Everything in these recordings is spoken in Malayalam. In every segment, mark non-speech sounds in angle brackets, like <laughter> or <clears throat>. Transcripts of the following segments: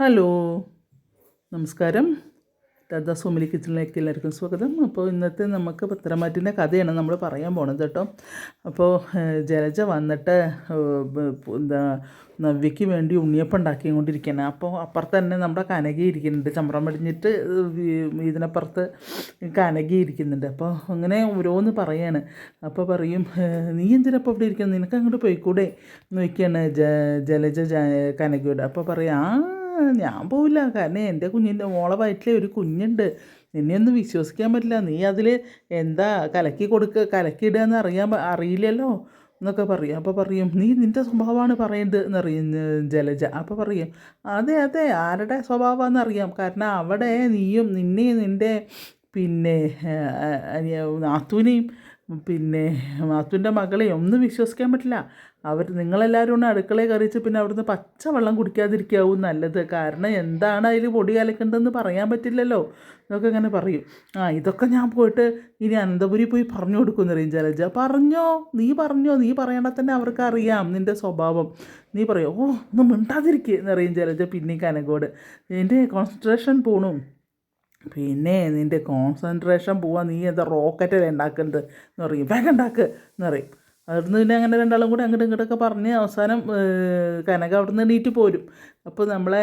ഹലോ. നമസ്കാരം. രാധാ സോമിലി കിച്ചണിലേക്ക് എല്ലാവർക്കും സ്വാഗതം. അപ്പോൾ ഇന്നത്തെ നമുക്ക് പത്രമാറ്റിന്റെ കഥയാണ് നമ്മൾ പറയാൻ പോണത് കേട്ടോ. അപ്പോൾ ജലജ വന്നിട്ട് എന്താ നവ്യയ്ക്ക് വേണ്ടി ഉണ്ണിയപ്പം ഉണ്ടാക്കിക്കൊണ്ടിരിക്കുകയാണ്. അപ്പോൾ അപ്പുറത്ത് തന്നെ നമ്മുടെ കനകി ഇരിക്കുന്നുണ്ട്. ചമ്രം പടിഞ്ഞിട്ട് ഇതിനപ്പുറത്ത് കനകി ഇരിക്കുന്നുണ്ട്. അപ്പോൾ അങ്ങനെ ഓരോന്ന് പറയാണ്. അപ്പോൾ പറയും നീ എന്തിനപ്പോൾ ഇവിടെ ഇരിക്കുന്നത് നിനക്ക് അങ്ങോട്ട് പോയിക്കൂടെ? എന്ന് ചോദിക്കുകയാണ് ജ ജലജ കനകയോട്. അപ്പോൾ പറയാം ആ ഞാൻ പോവില്ല. കാരണം എന്റെ കുഞ്ഞിന്റെ മോളെ വയറ്റിലെ ഒരു കുഞ്ഞുണ്ട്. നിന്നെയൊന്നും വിശ്വസിക്കാൻ പറ്റില്ല. നീ അതിൽ എന്താ കലക്കി കൊടുക്കുക കലക്കിയിടുക എന്ന് അറിയാൻ അറിയില്ലല്ലോ എന്നൊക്കെ പറയും. അപ്പോൾ പറയും നീ നിന്റെ സ്വഭാവമാണ് പറയുന്നത് എന്നറിയും ജലജ. അപ്പോൾ പറയും അതെ അതെ ആരുടെ സ്വഭാവമാണെന്ന് അറിയാം. കാരണം അവിടെ നീയും നിന്നെയും നിന്റെ പിന്നെ നാത്തുവിനെയും പിന്നെ നാത്തൂന്റെ മകളെ ഒന്നും വിശ്വസിക്കാൻ പറ്റില്ല. അവർ നിങ്ങളെല്ലാവരും ഒന്ന് അടുക്കളയിൽ കറിച്ച് പിന്നെ അവിടുന്ന് പച്ചവെള്ളം കുടിക്കാതിരിക്കാവും നല്ലത്. കാരണം എന്താണ് അതിൽ പൊടി കലക്കേണ്ടതെന്ന് പറയാൻ പറ്റില്ലല്ലോ. എന്നൊക്കെ ഇങ്ങനെ പറയും. ആ ഇതൊക്കെ ഞാൻ പോയിട്ട് ഇനി അനന്തപുരി പോയി പറഞ്ഞു കൊടുക്കുമെന്ന് പറയും ജലജ. പറഞ്ഞോ നീ പറഞ്ഞോ നീ പറയണ തന്നെ അവർക്ക് അറിയാം നിന്റെ സ്വഭാവം. നീ പറയോ ഓ ഒന്ന് മിണ്ടാതിരിക്കുക എന്ന് പറയും ജലജ പിന്നെ കനകോട്. എന്റെ കോൺസെൻട്രേഷൻ പോണു. പിന്നെ നിന്റെ കോൺസെൻട്രേഷൻ പോവാൻ നീ എന്താ റോക്കറ്റല്ലേ ഉണ്ടാക്കുന്നത് എന്ന് പറയും. വേഗം ഉണ്ടാക്കുക എന്ന് പറയും. അവിടുന്ന് പിന്നെ അങ്ങനെ രണ്ടാളും കൂടി അങ്ങോട്ടും ഇങ്ങോട്ടൊക്കെ പറഞ്ഞ് അവസാനം കനക അവിടുന്ന് എണീറ്റ് പോരും. അപ്പോൾ നമ്മളെ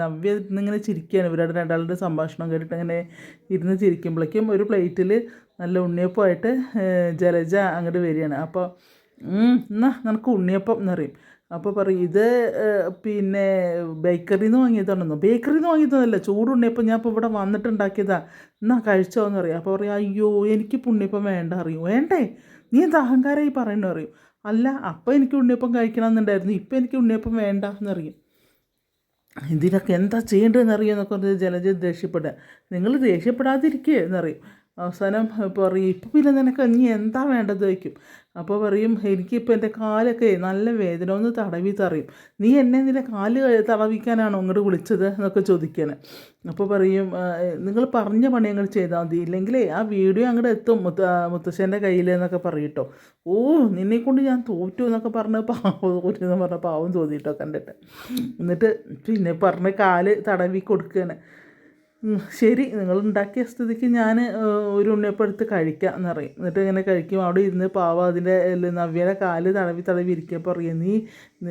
നവ്യ ഇന്നിങ്ങനെ ചിരിക്കുകയാണ് ഇവരുടെ രണ്ടാളുടെ സംഭാഷണം കേട്ടിട്ട് അങ്ങനെ ഇരുന്ന് ചിരിക്കുമ്പോഴേക്കും ഒരു പ്ലേറ്റിൽ നല്ല ഉണ്ണിയപ്പമായിട്ട് ജലജ അങ്ങോട്ട് വരികയാണ്. അപ്പോൾ "ഉം, എന്നാ നിനക്ക് ഉണ്ണിയപ്പം എന്ന് പറയും. അപ്പോൾ പറയും ഇത് പിന്നെ ബേക്കറിയിൽ നിന്ന് വാങ്ങിയതാണെന്നോ? ബേക്കറിയിൽ നിന്ന് വാങ്ങിയതല്ല ചൂടുണ്ണിയപ്പം ഞാൻ ഇപ്പോൾ ഇവിടെ വന്നിട്ടുണ്ടാക്കിയതാ. എന്നാ കഴിച്ചോ എന്ന് പറയും. അപ്പോൾ പറയും അയ്യോ എനിക്ക് ഉണ്ണിയപ്പം വേണ്ട അറിയും വേണ്ടേ? നീ എന്താ അഹങ്കാരമായി പറയണ അറിയും അല്ല അപ്പോൾ എനിക്ക് ഉണ്ണിയപ്പം കഴിക്കണം എന്നുണ്ടായിരുന്നു ഇപ്പം എനിക്ക് ഉണ്ണിയപ്പം വേണ്ട എന്നറിയും ഇതിനൊക്കെ എന്താ ചെയ്യേണ്ടതെന്ന് അറിയുമെന്നൊക്കെ ജലജ ദേഷ്യപ്പെടുക. നിങ്ങൾ ദേഷ്യപ്പെടാതിരിക്കുക എന്നറിയും അവസാനം പറയും ഇപ്പം പിന്നെ നിനക്ക് ഇനി എന്താ വേണ്ടത്? വയ്ക്കും അപ്പോൾ പറയും എനിക്കിപ്പോൾ എന്റെ കാലൊക്കെ നല്ല വേദന ഒന്ന് തടവി തറയും. നീ എന്നെ നിന്റെ കാൽ തടവിക്കാനാണോ ഇങ്ങോട്ട് വിളിച്ചത്? എന്നൊക്കെ ചോദിക്കാന് അപ്പോൾ പറയും നിങ്ങൾ പറഞ്ഞ പണി അങ്ങോട്ട് ചെയ്താൽ മതി. ഇല്ലെങ്കിലേ ആ വീഡിയോ അങ്ങോട്ട് എത്തും മുത്ത മുത്തശ്ശന്റെ കയ്യിൽ എന്നൊക്കെ പറയട്ടോ. ഓ നിന്നെ കൊണ്ട് ഞാൻ തോറ്റു എന്നൊക്കെ പറഞ്ഞ് പാവം തോറ്റു എന്ന് പറഞ്ഞ പാവം തോന്നിയിട്ടോ കണ്ടിട്ട്. എന്നിട്ട് പിന്നെ പറഞ്ഞ് കാൽ തടവി കൊടുക്കുകയാണ് ശരി നിങ്ങൾ ഉണ്ടാക്കിയ സ്ഥിതിക്ക് ഞാൻ ഒരു ഉണ്ണിയപ്പം എടുത്ത് കഴിക്കാം എന്ന് പറയും. എന്നിട്ട് ഇങ്ങനെ കഴിക്കും. അവിടെ ഇരുന്ന് പാവ അതിന്റെ നവ്യയുടെ കാൽ തടവി തടവി ഇരിക്കുക പറയും നീ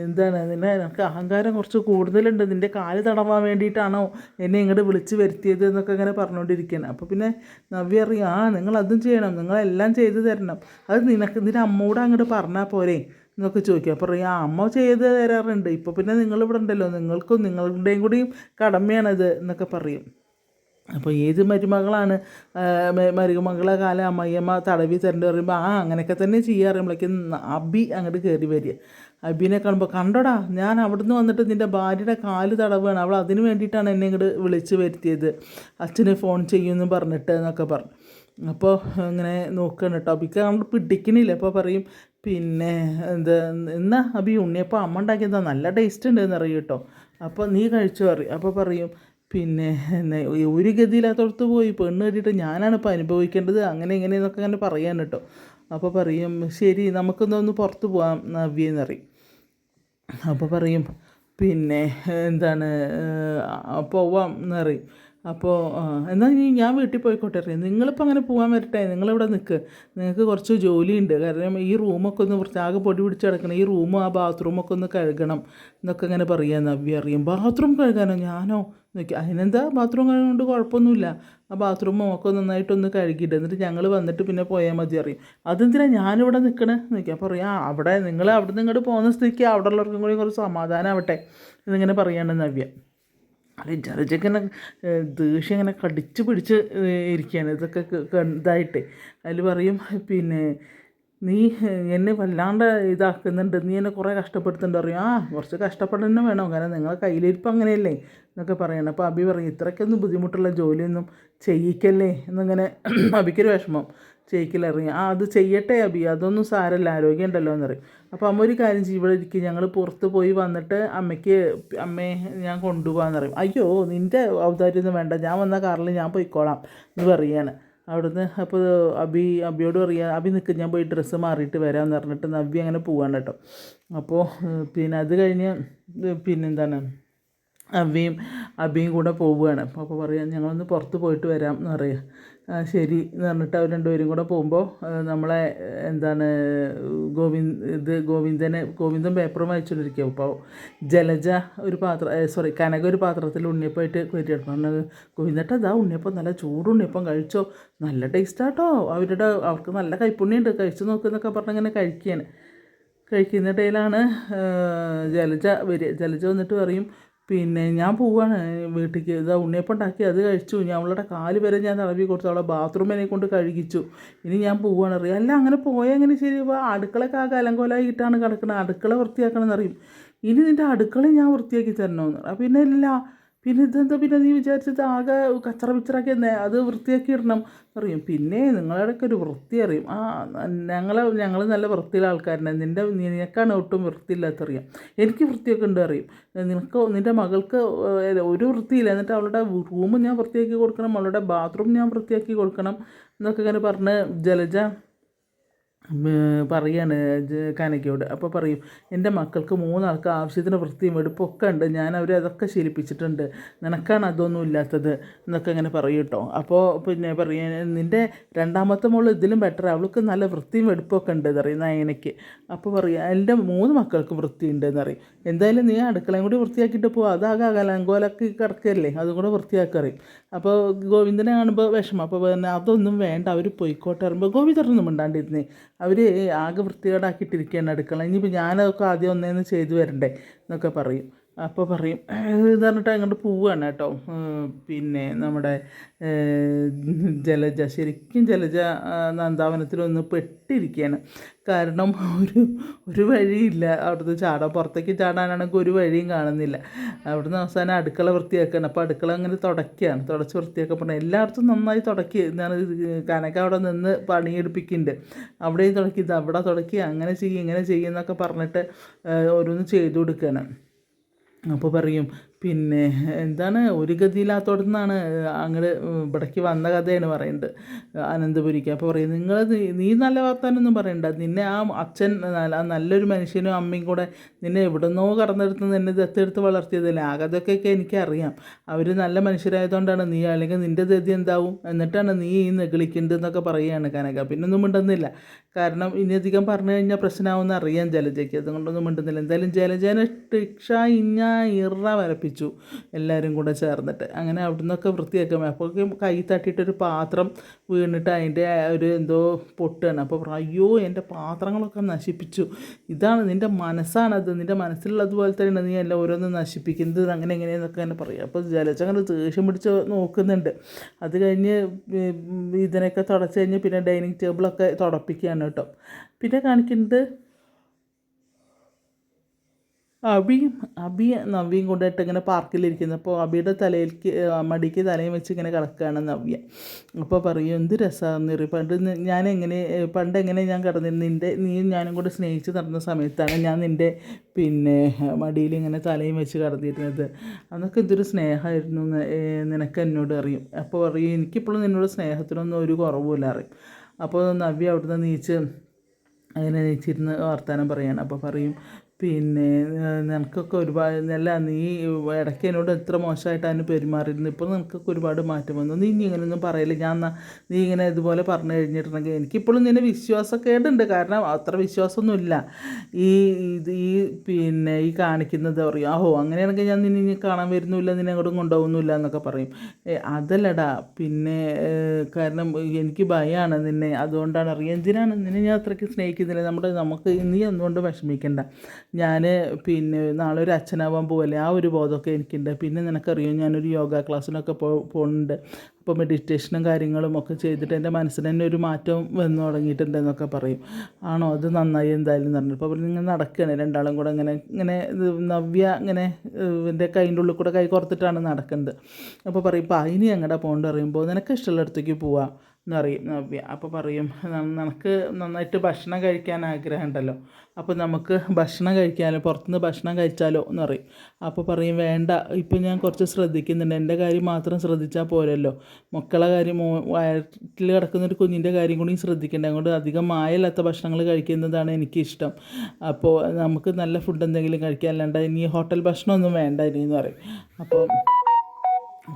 എന്താണ്? നിന്നെ നമുക്ക് അഹങ്കാരം കുറച്ച് കൂടുതലുണ്ട്. നിന്റെ കാൽ തടവാൻ വേണ്ടിയിട്ടാണോ എന്നെ ഇങ്ങോട്ട് വിളിച്ച് വരുത്തിയത്? എന്നൊക്കെ ഇങ്ങനെ പറഞ്ഞുകൊണ്ടിരിക്കുകയാണ്. അപ്പോൾ പിന്നെ നവ്യ അറിയും ആ നിങ്ങൾ അതും ചെയ്യണം. നിങ്ങളെല്ലാം ചെയ്തു തരണം. അത് നിനക്ക് നിന്റെ അമ്മൂടെ അങ്ങോട്ട് പറഞ്ഞാൽ പോരെ? എന്നൊക്കെ ചോദിക്കുക അപ്പോൾ പറയും അമ്മ ചെയ്ത് തരാറുണ്ട്. ഇപ്പോൾ പിന്നെ നിങ്ങളിവിടെ ഉണ്ടല്ലോ. നിങ്ങൾക്കും നിങ്ങളുടെയും കൂടിയും കടമയാണത് എന്നൊക്കെ പറയും. അപ്പോൾ ഏത് മരുമകളാണ് മരുമകളെ കാലം അമ്മയമ്മ തടവി തരേണ്ടി പറയുമ്പോൾ ആ അങ്ങനെയൊക്കെ തന്നെ ചെയ്യാറുമ്പോഴേക്കും അബി അങ്ങോട്ട് കയറി വരിക. അബിനെ കാണുമ്പോൾ കണ്ടോടാ ഞാൻ അവിടുന്ന് വന്നിട്ട് നിന്റെ ഭാര്യയുടെ കാൽ തടവുകയാണ് അവൾ അതിന് വേണ്ടിയിട്ടാണ് എന്നെ ഇങ്ങോട്ട് വിളിച്ച് വരുത്തിയത്. അച്ഛനെ ഫോൺ ചെയ്യുമെന്ന് പറഞ്ഞിട്ട് എന്നൊക്കെ പറഞ്ഞു. അപ്പോൾ അങ്ങനെ നോക്കുകയാണ് കേട്ടോ. അബിക്ക് അങ്ങോട്ട് പിടിക്കണില്ല. അപ്പോൾ പറയും പിന്നെ എന്താ എന്നാ അബി ഉണ്ണിയപ്പോൾ അമ്മ ഉണ്ടാക്കിയതാ. നല്ല ടേസ്റ്റ് ഉണ്ടെന്ന് എന്നറിയും കേട്ടോ. അപ്പോൾ നീ കഴിച്ചു? പറയും. അപ്പോൾ പറയും പിന്നെ ഒരു ഗതിയില്ലാത്തടത്ത് പോയി. പെണ്ണ് കെട്ടിയിട്ട് ഞാനാണ് ഇപ്പോൾ അനുഭവിക്കേണ്ടത്. അങ്ങനെ ഇങ്ങനെ എന്നൊക്കെ അങ്ങനെ പറയാൻ കേട്ടോ. അപ്പോൾ പറയും ശരി നമുക്കൊന്നൊന്ന് പുറത്ത് പോകാം നവ്യ എന്നറിയും അപ്പോൾ പറയും പിന്നെ എന്താണ് പോവാം എന്നറിയും അപ്പോൾ എന്നാൽ ഇനി ഞാൻ വീട്ടിൽ പോയിക്കോട്ടെ അറിയാം നിങ്ങളിപ്പോൾ അങ്ങനെ പോകാൻ വരട്ടെ നിങ്ങളിവിടെ നിൽക്ക് നിങ്ങൾക്ക് കുറച്ച് ജോലിയുണ്ട്. കാരണം ഈ റൂമൊക്കെ ഒന്ന് കുറച്ച് ആകെ പൊടി പിടിച്ച് കിടക്കണം. ഈ റൂമും ആ ബാത്റൂമൊക്കെ ഒന്ന് കഴുകണം എന്നൊക്കെ ഇങ്ങനെ പറയാം നവ്യ. അറിയും. ബാത്റൂം കഴുകാനോ ഞാനോ? നോക്കി. അതിനെന്താ ബാത്റൂം കഴുകുന്നുണ്ട് കുഴപ്പമൊന്നുമില്ല. ആ ബാത്റൂമും ഒക്കെ നന്നായിട്ടൊന്ന് കഴുകിയിട്ട് എന്നിട്ട് ഞങ്ങൾ വന്നിട്ട് പിന്നെ പോയാൽ മതി അറിയും. അതെന്തിനാ ഞാനിവിടെ നിൽക്കണേ നോക്കി. അപ്പോൾ പറയാം ആ അവിടെ നിങ്ങൾ അവിടെ നിന്ന് ഇങ്ങോട്ട് പോകുന്ന സ്ഥിതിക്ക് അവിടെ ഉള്ളവർക്കും കൂടി കുറച്ച് സമാധാനമാവട്ടെ എന്നിങ്ങനെ പറയാണ് നവ്യ. അല്ല ജലജക്കിങ്ങനെ ദേഷ്യം ഇങ്ങനെ കടിച്ച് പിടിച്ച് ഇരിക്കുകയാണ് ഇതൊക്കെ ഇതായിട്ട്. അതിൽ പറയും പിന്നെ നീ എന്നെ വല്ലാണ്ട് ഇതാക്കുന്നുണ്ട്. നീ എന്നെ കുറേ കഷ്ടപ്പെടുത്തുന്നുണ്ട്. പറയും ആ കുറച്ച് കഷ്ടപ്പെടന്നെ വേണം. കാരണം നിങ്ങളെ കയ്യിലിരിപ്പ് അങ്ങനെയല്ലേ? എന്നൊക്കെ പറയണം. അപ്പോൾ അബി പറയും ഇത്രയ്ക്കൊന്നും ബുദ്ധിമുട്ടുള്ള ജോലിയൊന്നും ചെയ്യിക്കല്ലേ? എന്നിങ്ങനെ <clears throat> അബിക്കൊരു വിഷമം. ചെയ്യിക്കലറിയാം ആ അത് ചെയ്യട്ടെ അബി. അതൊന്നും സാരല്ല. ആരോഗ്യം ഉണ്ടല്ലോ എന്ന് പറയും. അപ്പോൾ അമ്മ ഒരു കാര്യം ചെയ്യും. ഇവിടെ ഇരിക്കും. ഞങ്ങൾ പുറത്ത് പോയി വന്നിട്ട് അമ്മയ്ക്ക് അമ്മയെ ഞാൻ കൊണ്ടുപോകാന്ന് പറയും. അയ്യോ നിന്റെ ഔദാര്യമൊന്നും വേണ്ട. ഞാൻ വന്ന കാറിൽ ഞാൻ പോയിക്കോളാം എന്ന് പറയാണ്. അവിടുന്ന് അപ്പോൾ അബി അബിയോട് പറയാ അബി നിൽക്കും ഞാൻ പോയി ഡ്രസ്സ് മാറിയിട്ട് വരാമെന്ന് പറഞ്ഞിട്ട് നബി അങ്ങനെ പോവാണ് കേട്ടോ. അപ്പോൾ പിന്നെ അത് കഴിഞ്ഞ് പിന്നെന്താണ് അബിയും അബിയും കൂടെ പോവുകയാണ്. അപ്പോൾ പറയാം ഞങ്ങളൊന്ന് പുറത്ത് പോയിട്ട് വരാം എന്ന് പറയാം. ആ ശരി എന്ന് പറഞ്ഞിട്ട് അവർ രണ്ടുപേരും കൂടെ പോകുമ്പോൾ നമ്മളെ എന്താണ് ഗോവിന്ദ് ഇത് ഗോവിന്ദനെ ഗോവിന്ദൻ പേപ്പറും വായിച്ചുകൊണ്ടിരിക്കുക അപ്പോൾ ജലജ ഒരു പാത്രം സോറി കനക ഒരു പാത്രത്തിൽ ഉണ്ണിയപ്പമായിട്ട് പറഞ്ഞത് ഗോവിന്ദട്ട അതാ ഉണ്ണിയപ്പം നല്ല ചൂട് ഉണ്ണിയപ്പം കഴിച്ചോ. നല്ല ടേസ്റ്റാട്ടോ അവരുടെ അവർക്ക് നല്ല കൈപ്പുണ്ണിയുണ്ട്. കഴിച്ചു നോക്കുന്നൊക്കെ പറഞ്ഞിങ്ങനെ കഴിക്കുകയാണ്. കഴിക്കുന്നിടയിലാണ് ജലജ വരിക. ജലജ വന്നിട്ട് പറയും പിന്നെ ഞാൻ പോവാണ് വീട്ടിലേക്ക്. ഇതാ ഉണ്ണിയപ്പം ഉണ്ടാക്കി അത് കഴിച്ചു. ഞാൻ അവളുടെ കാൽ വരെ ഞാൻ തടവി കൊടുത്തു. അവളെ ബാത്റൂമിനെ കൊണ്ട് കഴുകിച്ചു. ഇനി ഞാൻ പോവുകയാണ് അറിയാം. അല്ല അങ്ങനെ പോയാൽ എങ്ങനെ ശരി? ഇപ്പോൾ അടുക്കളയൊക്കെ ആ കലങ്കോലായിട്ടാണ് കിടക്കുന്നത് അടുക്കള വൃത്തിയാക്കണം എന്നറിയും ഇനി നിന്റെ അടുക്കള ഞാൻ വൃത്തിയാക്കി തരണമെന്ന് പിന്നെ ഇല്ല. പിന്നെ ഇതെന്താ? പിന്നെ നീ വിചാരിച്ചത് ആകെ കച്ചറ പിച്ചറൊക്കെ അത് വൃത്തിയാക്കി ഇടണം പറയും പിന്നെ നിങ്ങളുടെയൊക്കെ ഒരു വൃത്തി അറിയും. ആ ഞങ്ങളെ ഞങ്ങൾ നല്ല വൃത്തിയുള്ള ആൾക്കാരുണ്ട് നിന്റെ നിനക്കാണ് ഒട്ടും വൃത്തിയില്ലാത്തറിയാം എനിക്ക് വൃത്തിയൊക്കെ ഉണ്ട് അറിയും. നിനക്ക് നിന്റെ മകൾക്ക് ഒരു വൃത്തിയില്ല. എന്നിട്ട് അവളുടെ റൂം ഞാൻ വൃത്തിയാക്കി കൊടുക്കണം. അവളുടെ ബാത്റൂം ഞാൻ വൃത്തിയാക്കി കൊടുക്കണം എന്നൊക്കെ ഇങ്ങനെ പറഞ്ഞ് ജലജ പറയാണ് കനകയോട്. അപ്പോൾ പറയും എന്റെ മക്കൾക്ക് മൂന്നാൾക്ക് ആവശ്യത്തിന് വൃത്തിയും വെടുപ്പൊക്കെ ഉണ്ട്. ഞാൻ അവരെ അതൊക്കെ ശീലിപ്പിച്ചിട്ടുണ്ട്. നിനക്കാണ് അതൊന്നും ഇല്ലാത്തത്. എന്നൊക്കെ ഇങ്ങനെ പറയും കേട്ടോ. അപ്പോൾ പിന്നെ പറയും നിന്റെ രണ്ടാമത്തെ മോൾ ഇതിലും ബെറ്റർ അവൾക്ക് നല്ല വൃത്തിയും വെടുപ്പൊക്കെ ഉണ്ട്. എന്നറിയും നയനയ്ക്ക്. അപ്പോൾ പറയും എന്റെ മൂന്ന് മക്കൾക്ക് വൃത്തിയുണ്ട് എന്നറിയും എന്തായാലും നീ അടുക്കളയും കൂടി വൃത്തിയാക്കിയിട്ട് പോകും അതാകെ അകലങ്കോലൊക്കെ കിടക്കല്ലേ അതും കൂടെ വൃത്തിയാക്കറിയും അപ്പോൾ ഗോവിന്ദനെ കാണുമ്പോൾ വിഷമം. അപ്പോൾ പിന്നെ അതൊന്നും വേണ്ട. അവർ പോയിക്കോട്ടെ പറയുമ്പോൾ ഗോവിന്ദനൊന്നും മിണ്ടാണ്ടിരുന്നേ. അവർ ആകെ വൃത്തികേടാക്കിയിട്ടിരിക്കുകയാണ് അടുക്കള ഇനിയിപ്പോൾ ഞാനതൊക്കെ ആദ്യം ഒന്നേന്ന് ചെയ്തു വരണ്ടേ എന്നൊക്കെ പറയും. അപ്പോൾ പറയും ഇത് പറഞ്ഞിട്ട് അങ്ങോട്ട് പോവുകയാണ് കേട്ടോ. പിന്നെ നമ്മുടെ ജലജ ശരിക്കും ജലജ നന്ദാവനത്തിലൊന്ന് പെട്ടിരിക്കുകയാണ് കാരണം ഒരു ഒരു വഴിയില്ല. അവിടുത്തെ ചാടാൻ പുറത്തേക്ക് ചാടാനാണെങ്കിൽ ഒരു വഴിയും കാണുന്നില്ല. അവിടുന്ന് അവസാനം അടുക്കള വൃത്തിയാക്കുകയാണ് അപ്പോൾ അടുക്കള അങ്ങനെ തുടക്കുകയാണ് തുടച്ച് വൃത്തിയാക്കപ്പെടുന്നത് എല്ലായിടത്തും നന്നായി തുടക്കി. എന്താണ് കനക അവിടെ നിന്ന് പണിയെടുപ്പിക്കുന്നുണ്ട്. അവിടെയും തുടക്കി. ഇത് അവിടെ തുടക്കി. അങ്ങനെ ചെയ്യും ഇങ്ങനെ ചെയ്യുന്നൊക്കെ പറഞ്ഞിട്ട് ഓരോന്ന് ചെയ്തു കൊടുക്കുകയാണ്. അപ്പോൾ പറയും പിന്നെ എന്താണ് ഒരു ഗതിയില്ലാത്തോടത്തുനിന്നാണ് അങ്ങോട്ട് ഇവിടേക്ക് വന്ന കഥയാണ് പറയുന്നത് അനന്തപുരിക്ക്. അപ്പോൾ പറയും നിങ്ങൾ നീ നല്ല വർത്താനൊന്നും പറയണ്ട. നിന്നെ ആ അച്ഛൻ നല്ലൊരു മനുഷ്യനും അമ്മയും കൂടെ നിന്നെ എവിടുന്നോ കടന്നെടുത്ത് നിന്നെ ദത്തെടുത്ത് വളർത്തിയതല്ലേ? ആ കഥയൊക്കെ എനിക്കറിയാം. അവർ നല്ല മനുഷ്യരായതുകൊണ്ടാണ് നീ അല്ലെങ്കിൽ നിന്റെ ഗതി എന്താവും? എന്നിട്ടാണ് നീ ഈ നെഗളിക്കുന്നത് എന്നൊക്കെ പറയുകയാണ് കനക. പിന്നൊന്നും മിണ്ടുന്നില്ല. കാരണം ഇനി അധികം പറഞ്ഞു കഴിഞ്ഞാൽ പ്രശ്നമാവുമെന്ന് അറിയാം ജലജയ്ക്ക്. അതുകൊണ്ടൊന്നും മിണ്ടുന്നില്ല. എന്തായാലും ജലജേനെ ടിക്ഷ ഇഞ്ഞ ഇറ വരപ്പിച്ചു. കുളിപ്പിച്ചു എല്ലാവരും കൂടെ ചേർന്നിട്ട്. അങ്ങനെ അവിടെ നിന്നൊക്കെ വൃത്തിയാക്കാം അപ്പോഴേക്കും കൈ തട്ടിയിട്ടൊരു പാത്രം വീണിട്ട് അതിന്റെ ഒരു എന്തോ പൊട്ടുകയാണ് അപ്പോൾ അയ്യോ എന്റെ പാത്രങ്ങളൊക്കെ നശിപ്പിച്ചു. ഇതാണ് നിന്റെ മനസ്സാണത്. നിന്റെ മനസ്സിലുള്ളതുപോലെ തന്നെയാണ് നീ എല്ലാം ഓരോന്നും നശിപ്പിക്കുന്നത്. അങ്ങനെ എങ്ങനെയെന്നൊക്കെ തന്നെ പറയും. അപ്പോൾ ജലച്ചങ്ങനെ ദേഷ്യം പിടിച്ച് നോക്കുന്നുണ്ട്. അത് കഴിഞ്ഞ് ഇതിനൊക്കെ തുടച്ച് കഴിഞ്ഞ് പിന്നെ ഡൈനിങ് ടേബിളൊക്കെ തുടപ്പിക്കുകയാണ് കേട്ടോ. പിന്നെ കാണിക്കുന്നത് അബിയും അബി നവ്യയും കൊണ്ടിട്ട് ഇങ്ങനെ പാർക്കിലിരിക്കുന്നു. അപ്പോൾ അബിയുടെ തലയിലേക്ക് മടിക്ക് തലയും വെച്ച് ഇങ്ങനെ കിടക്കുകയാണ് നവ്യ. അപ്പോൾ പറയും എന്ത് രസമാണെന്ന് പണ്ട് ഞാൻ എങ്ങനെ പണ്ട് എങ്ങനെ ഞാൻ കിടന്നിരുന്നു. നിന്റെ നീയും ഞാനും കൂടെ സ്നേഹിച്ച് നടന്ന സമയത്താണ് ഞാൻ നിന്റെ പിന്നെ മടിയിൽ ഇങ്ങനെ തലയും വെച്ച് കിടന്നിരുന്നത്. അന്നൊക്കെ എന്തൊരു സ്നേഹമായിരുന്നു നിനക്ക് എന്നോട് അറിയും. അപ്പോൾ പറയും എനിക്കിപ്പോഴും നിന്നോട് സ്നേഹത്തിനൊന്നും ഒരു കുറവുമില്ല അറിയും അപ്പോൾ നവ്യ അവിടുന്ന് നീച്ച് അങ്ങനെ നീച്ചിരുന്ന് വർത്തമാനം പറയാണ്. അപ്പോൾ പറയും പിന്നെ നിനക്കൊക്കെ ഒരുപാട് നല്ല നീ ഇടയ്ക്ക് എന്നോട് എത്ര മോശമായിട്ടാണ് പെരുമാറിയിരുന്നു. ഇപ്പോൾ നിനക്കൊക്കെ ഒരുപാട് മാറ്റം വന്നു. നീ ഇനി ഇങ്ങനെയൊന്നും പറയില്ല. ഞാൻ നീ ഇങ്ങനെ ഇതുപോലെ പറഞ്ഞു കഴിഞ്ഞിട്ടുണ്ടെങ്കിൽ എനിക്കിപ്പോഴും നിന്നെ വിശ്വാസക്കേടുണ്ട് കാരണം അത്ര വിശ്വാസമൊന്നുമില്ല. ഈ ഇത് ഈ പിന്നെ ഈ കാണിക്കുന്നത് പറയും ആഹോ അങ്ങനെയാണെങ്കിൽ ഞാൻ നിന്നെ ഇനി കാണാൻ വരുന്നില്ല നിന്നെ അങ്ങോട്ടും കൊണ്ടുപോകുന്നില്ല എന്നൊക്കെ പറയും. അതല്ലടാ. പിന്നെ കാരണം എനിക്ക് ഭയമാണ് നിന്നെ. അതുകൊണ്ടാണ് അറിയാം എന്തിനാണ് നിന്നെ ഞാൻ അത്രയ്ക്ക് സ്നേഹിക്കുന്നില്ല. നമ്മുടെ നമുക്ക് നീ എന്തുകൊണ്ട് വിഷമിക്കണ്ട? ഞാൻ പിന്നെ നാളെ ഒരു അച്ഛനാവാൻ പോവല്ലേ? ആ ഒരു ബോധമൊക്കെ എനിക്കുണ്ട്. പിന്നെ നിനക്കറിയാം ഞാനൊരു യോഗ ക്ലാസ്സിനൊക്കെ പോ പോകുന്നുണ്ട് അപ്പോൾ മെഡിറ്റേഷനും കാര്യങ്ങളും ഒക്കെ ചെയ്തിട്ട് എന്റെ മനസ്സിന് തന്നെ ഒരു മാറ്റം വന്നു തുടങ്ങിയിട്ടുണ്ട് എന്നൊക്കെ പറയും. ആണോ? അത് നന്നായി എന്തായാലും പറഞ്ഞു അപ്പോൾ ഇങ്ങനെ നടക്കുകയാണ് രണ്ടാളും കൂടെ ഇങ്ങനെ ഇങ്ങനെ നവ്യ ഇങ്ങനെ എന്റെ കൈന്റെ ഉള്ളിൽ കൂടെ കൈ കുറത്തിട്ടാണ് നടക്കുന്നത് അപ്പോൾ പറയും ഇപ്പോൾ ഇനി എങ്ങടെ പോകേണ്ടി? പറയുമ്പോൾ നിനക്ക് ഇഷ്ടമുള്ള അടുത്തേക്ക് പോവാം. എന്ന് പറയും. നവ്യ അപ്പോൾ പറയും നിനക്ക് നന്നായിട്ട് ഭക്ഷണം കഴിക്കാൻ ആഗ്രഹം ഉണ്ടല്ലോ അപ്പോൾ നമുക്ക് ഭക്ഷണം കഴിക്കാമല്ലോ പുറത്തുനിന്ന് ഭക്ഷണം കഴിച്ചാലോ എന്ന് പറയും. അപ്പോൾ പറയും വേണ്ട ഇപ്പം ഞാൻ കുറച്ച് ശ്രദ്ധിക്കുന്നുണ്ട്. എന്റെ കാര്യം മാത്രം ശ്രദ്ധിച്ചാൽ പോരല്ലോ. മക്കളെ കാര്യം വയറ്റിൽ കിടക്കുന്ന ഒരു കുഞ്ഞിന്റെ കാര്യം കൂടി ശ്രദ്ധിക്കേണ്ട. അതുകൊണ്ട് അധികം മായല്ലാത്ത ഭക്ഷണങ്ങൾ കഴിക്കുന്നതാണ് എനിക്കിഷ്ടം. അപ്പോൾ നമുക്ക് നല്ല ഫുഡ് എന്തെങ്കിലും കഴിക്കാൻ അല്ലാണ്ട് ഇനി ഹോട്ടൽ ഭക്ഷണമൊന്നും വേണ്ട ഇനി എന്ന് പറയും. അപ്പോൾ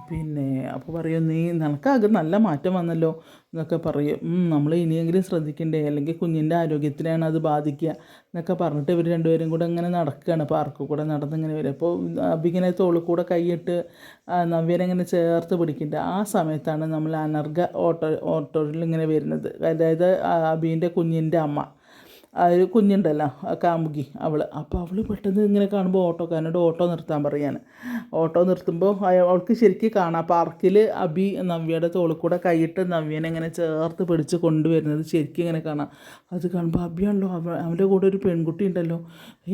പിന്നെ അപ്പോൾ പറയും നീ നിനക്കാകെ നല്ല മാറ്റം വന്നല്ലോ എന്നൊക്കെ പറയും. നമ്മൾ ഇനിയെങ്കിലും ശ്രദ്ധിക്കണ്ടേ? അല്ലെങ്കിൽ കുഞ്ഞിന്റെ ആരോഗ്യത്തിനാണ് അത് ബാധിക്കുക എന്നൊക്കെ പറഞ്ഞിട്ട് ഇവർ രണ്ടുപേരും കൂടെ ഇങ്ങനെ നടക്കുകയാണ്. പാർക്കിൽ കൂടെ നടന്നിങ്ങനെ വരും. അപ്പോൾ അബിങ്ങനെ തോളിൽ കൂടെ കൈയിട്ട് നവ്യനെങ്ങനെ ചേർത്ത് പിടിക്കേണ്ട. ആ സമയത്താണ് നമ്മൾ അനർഘ ഓട്ടോ ഓട്ടോയിൽ ഇങ്ങനെ വരുന്നത്. അതായത് അബീന്റെ കുഞ്ഞിന്റെ അമ്മ. ഒരു കുഞ്ഞുണ്ടല്ലോ കാമുകി അവൾ അപ്പോൾ അവൾ പെട്ടെന്ന് ഇങ്ങനെ കാണുമ്പോൾ ഓട്ടോക്കാരനോട് ഓട്ടോ നിർത്താൻ പറയാണ്. ഓട്ടോ നിർത്തുമ്പോൾ അവൾക്ക് ശരിക്കും കാണാം. പാർക്കിൽ അബി നവ്യയുടെ തോളിൽ കൈയിട്ട് നവ്യനെ ഇങ്ങനെ ചേർത്ത് പിടിച്ച് കൊണ്ടുവരുന്നത് ശരിക്കും ഇങ്ങനെ കാണാം. അത് കാണുമ്പോൾ അബിയാണല്ലോ അവ അവന്റെ കൂടെ ഒരു പെൺകുട്ടി ഉണ്ടല്ലോ.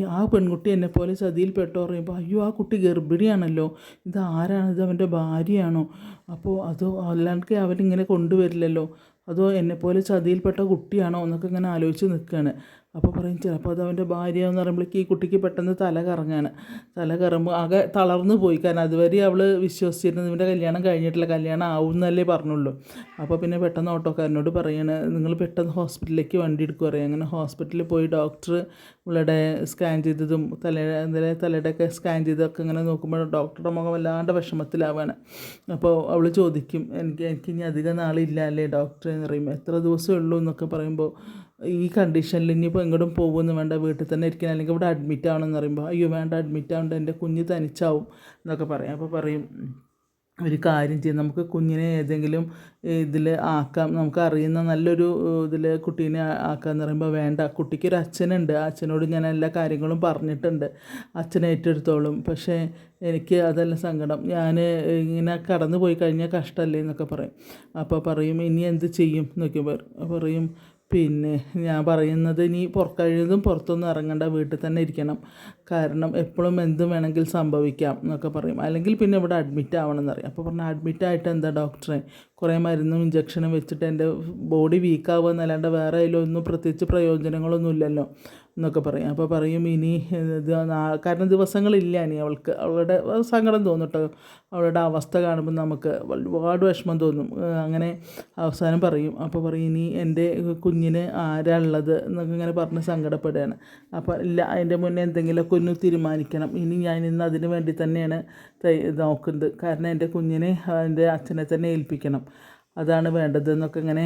ആ പെൺകുട്ടി എന്നെപ്പോലെ ചതിയിൽ പെട്ടോ പറയുമ്പോൾ അയ്യോ ആ കുട്ടി ഗർഭിണിയാണല്ലോ. ഇത് ആരാണ്? ഇത് അവന്റെ ഭാര്യയാണോ? അപ്പോൾ അതോ അല്ലാണ്ട് അവനിങ്ങനെ കൊണ്ടുവരില്ലല്ലോ. അതോ എന്നെപ്പോലെ ചതിയിൽപ്പെട്ട കുട്ടിയാണോ എന്നൊക്കെ ഇങ്ങനെ ആലോചിച്ച് നിൽക്കുകയാണ്. അപ്പോൾ പറയും ചിലപ്പോൾ അത് അവന്റെ ഭാര്യ എന്ന് പറയുമ്പോഴേക്ക് ഈ കുട്ടിക്ക് പെട്ടെന്ന് തല കറങ്ങാണ് തല കറങ്ങുമ്പോൾ ആകെ തളർന്നു പോയി. കാരണം അതുവരെ അവൾ വിശ്വസിച്ചിരുന്നത് ഇവന്റെ കല്യാണം കഴിഞ്ഞിട്ടില്ല. കല്യാണം ആവും എന്നല്ലേ പറഞ്ഞുള്ളൂ. അപ്പോൾ പിന്നെ പെട്ടെന്ന് ഓട്ടോക്കാരനോട് പറയാണ് നിങ്ങൾ പെട്ടെന്ന് ഹോസ്പിറ്റലിലേക്ക് വണ്ടി എടുക്കുക പറയും. അങ്ങനെ ഹോസ്പിറ്റലിൽ പോയി ഡോക്ടർ ഇവളുടെ സ്കാൻ ചെയ്തതും തല എന്തെങ്കിലും തലയുടെയൊക്കെ സ്കാൻ ചെയ്തതൊക്കെ ഇങ്ങനെ നോക്കുമ്പോൾ ഡോക്ടറുടെ മുഖം വല്ലാണ്ട് വിഷമത്തിലാവാണ്. അപ്പോൾ അവൾ ചോദിക്കും എനിക്ക് എനിക്ക് ഇനി അധികം നാളില്ല അല്ലേ ഡോക്ടറെ? എന്ന് പറയുമ്പോൾ എത്ര ദിവസമേ ഉള്ളൂ എന്നൊക്കെ പറയുമ്പോൾ ഈ കണ്ടീഷനിൽ ഇനിയിപ്പോൾ എങ്ങോട്ടും പോകുമെന്ന് വേണ്ട വീട്ടിൽ തന്നെ ഇരിക്കണം അല്ലെങ്കിൽ ഇവിടെ അഡ്മിറ്റ് ആവണമെന്ന് പറയുമ്പോൾ അയ്യോ വേണ്ട അഡ്മിറ്റ് ആവേണ്ട എന്റെ കുഞ്ഞ് തനിച്ചാവും എന്നൊക്കെ പറയും. അപ്പോൾ പറയും ഒരു കാര്യം ചെയ്യാം നമുക്ക് കുഞ്ഞിനെ ഏതെങ്കിലും ഇതിൽ ആക്കാം. നമുക്ക് അറിയുന്ന നല്ലൊരു ഇതിൽ കുട്ടീനെ ആക്കാമെന്ന് പറയുമ്പോൾ വേണ്ട കുട്ടിക്ക് ഒരു അച്ഛനുണ്ട്. അച്ഛനോട് ഞാൻ എല്ലാ കാര്യങ്ങളും പറഞ്ഞിട്ടുണ്ട്. അച്ഛനെ ഏറ്റെടുത്തോളും. പക്ഷേ എനിക്ക് അതല്ല സങ്കടം. ഞാൻ ഇങ്ങനെ കടന്നു പോയി കഴിഞ്ഞാൽ കഷ്ടമല്ലേ എന്നൊക്കെ പറയും. അപ്പോൾ പറയും ഇനി എന്ത് ചെയ്യും? എന്നൊക്കെ പറയും. പറയും പിന്നെ ഞാൻ പറയുന്നത് ഇനി പുറക്കഴിഞ്ഞതും പുറത്തൊന്നും ഇറങ്ങണ്ട വീട്ടിൽ തന്നെ ഇരിക്കണം. കാരണം എപ്പോഴും എന്തും വേണമെങ്കിൽ സംഭവിക്കാം എന്നൊക്കെ പറയും. അല്ലെങ്കിൽ പിന്നെ ഇവിടെ അഡ്മിറ്റ് ആവണം എന്നറിയാം. അപ്പോൾ പറഞ്ഞാൽ അഡ്മിറ്റ് ആയിട്ട് എന്താ ഡോക്ടറെ കുറേ മരുന്നും ഇഞ്ചക്ഷനും വെച്ചിട്ട് എന്റെ ബോഡി വീക്കാവുക എന്നല്ലാണ്ട് വേറെ അതിലൊന്നും പ്രത്യേകിച്ച് പ്രയോജനങ്ങളൊന്നും ഇല്ലല്ലോ. എന്നൊക്കെ പറയും. അപ്പോൾ പറയും ഇനി ഇത് കാരണം ദിവസങ്ങളില്ല ഇനി അവൾക്ക്. അവളുടെ സങ്കടം തോന്നിട്ടോ. അവളുടെ അവസ്ഥ കാണുമ്പോൾ നമുക്ക് ഒരുപാട് വിഷമം തോന്നും. അങ്ങനെ അവസാനം പറയും. അപ്പോൾ പറയും ഇനി എന്റെ കുഞ്ഞിന് ആരാ ഉള്ളത് എന്നൊക്കെ ഇങ്ങനെ പറഞ്ഞ് സങ്കടപ്പെടുകയാണ്. അപ്പോൾ ഇല്ല അതിന്റെ മുന്നേ എന്തെങ്കിലുമൊക്കെ ഒന്ന് തീരുമാനിക്കണം. ഇനി ഞാൻ ഇന്ന് അതിന് വേണ്ടി തന്നെയാണ് നോക്കുന്നത്. കാരണം എന്റെ കുഞ്ഞിനെ എന്റെ അച്ഛനെ തന്നെ ഏൽപ്പിക്കണം. അതാണ് വേണ്ടതെന്നൊക്കെ ഇങ്ങനെ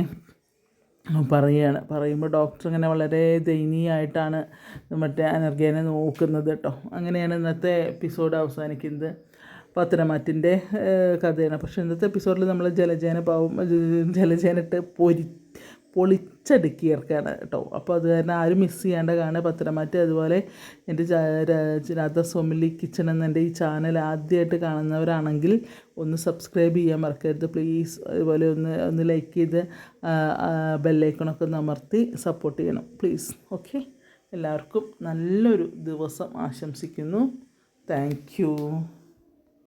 പറയുകയാണ് പറയുമ്പോൾ ഡോക്ടർ ഇങ്ങനെ വളരെ ദയനീയമായിട്ടാണ് മറ്റേ അനർഗേനെ നോക്കുന്നത് കേട്ടോ അങ്ങനെയാണ് ഇന്നത്തെ എപ്പിസോഡ് അവസാനിക്കുന്നത്. പത്തനമാറ്റിന്റെ കഥയാണ്. പക്ഷേ ഇന്നത്തെ എപ്പിസോഡിൽ നമ്മൾ ജലജേന പാവം ജലജേനിട്ട് പൊരി പൊളിച്ചടുക്കി ഇറക്കാണ് കേട്ടോ. അപ്പോൾ അത് കാരണം ആരും മിസ് ചെയ്യാണ്ട് കാണുക. പത്തനമാറ്റ് അതുപോലെ എന്റെ രാധ സോമിലി കിച്ചൺ എന്ന എന്റെ ഈ ചാനൽ ആദ്യമായിട്ട് കാണുന്നവരാണെങ്കിൽ ഒന്ന് സബ്സ്ക്രൈബ് ചെയ്യാൻ മറക്കരുത്. പ്ലീസ് അതുപോലെ ഒന്ന് ഒന്ന് ലൈക്ക് ചെയ്ത് ബെല്ലൈക്കണൊക്കെ ഒന്ന് അമർത്തി സപ്പോർട്ട് ചെയ്യണം. പ്ലീസ് ഓക്കെ എല്ലാവർക്കും നല്ലൊരു ദിവസം ആശംസിക്കുന്നു. താങ്ക്